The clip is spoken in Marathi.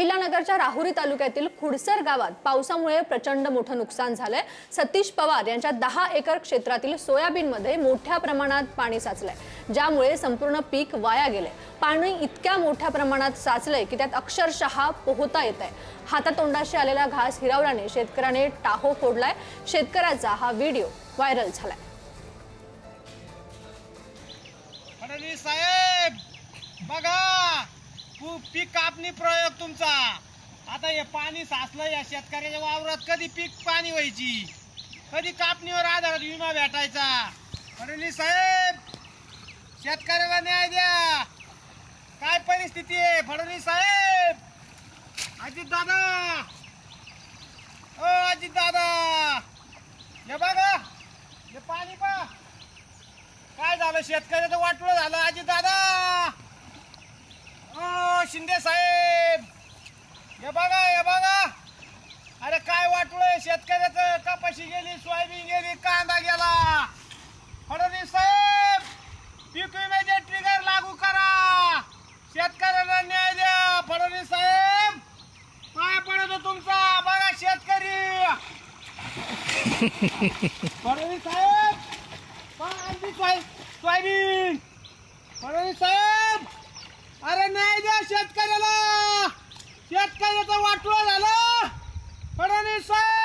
अहिल्यानगरच्या राहुरी तालुक्यातील खुडसर गावात पावसामुळे प्रचंड मोठं नुकसान झालंय. सतीश पवार यांच्या दहा एकर क्षेत्रातील सोयाबीनमध्ये मोठ्या प्रमाणात पाणी साचलंय. ज्यामुळे संपूर्ण पीक वाया गेले पाणी इतक्या मोठ्या प्रमाणात साचलंय की त्यात अक्षरशः पोहता येत आहे हातातोंडाशी आलेला घास हिरावल्याने शेतकऱ्याने टाहो फोडलाय. शेतकऱ्याचा हा व्हिडिओ व्हायरल झालाय. फडणवीस साहेब बघा. पीक कापणी प्रयोग तुमचा. आता हे पाणी साचलं या शेतकऱ्याच्या वावरात. कधी पीक पाणी व्हायची? कधी कापणीवर आधारात विमा भेटायचा? फडणवीस साहेब शेतकऱ्याला न्याय द्या. काय परिस्थिती आहे फडणवीस साहेब? अजित दादा ओ अजित दादा हे बघा हे पाणी पा काय झालं? शेतकऱ्याचं वाटलं झालं. अजित दादा ओ शिंदे साहेब हे बघा हे बघा. अरे काय वाटलं शेतकऱ्याचं कपाशी गेली सोयाबीन गेली कांदा गेला. फडणवीस साहेब पीक विम्याचे ट्रिगर लागू करा. शेतकऱ्यांना न्याय द्या फडणवीस साहेब. पाय पडतो तुमचा. बघा शेतकरी. फडणवीस साहेब सोयाबीन. फडणवीस साहेब अरे नाही द्या शेतकऱ्याला शेतकऱ्याचं वाटलं झालं फडणवीस साहेब